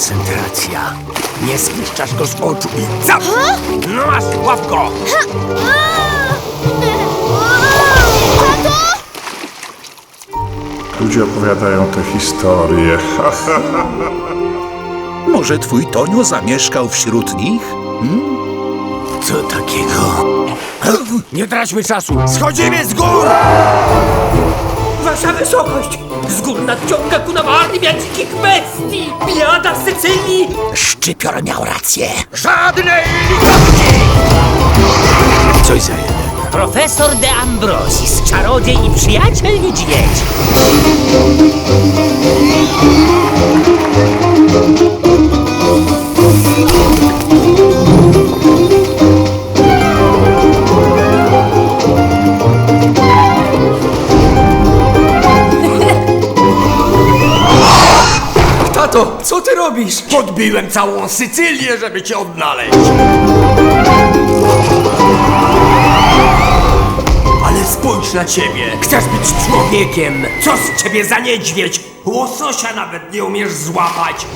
Koncentracja. Nie spuszczasz go z oczu i zap! No masz, łap go! Tato! Ludzie opowiadają te historie. Może twój Tonio zamieszkał wśród nich? Co takiego? Nie traćmy czasu! Schodzimy z gór! Wasza wysokość! Z gór nadciąga ku nam armia dzikich bestii! Biada Sycylii! Szczypior miał rację. Żadnej litości! Coś za jeden. Profesor de Ambrosis, czarodziej i przyjaciel niedźwiedź! Tato, co ty robisz? Podbiłem całą Sycylię, żeby cię odnaleźć. Ale spójrz na ciebie. Chcesz być człowiekiem. Co z ciebie za niedźwiedź? Łososia nawet nie umiesz złapać.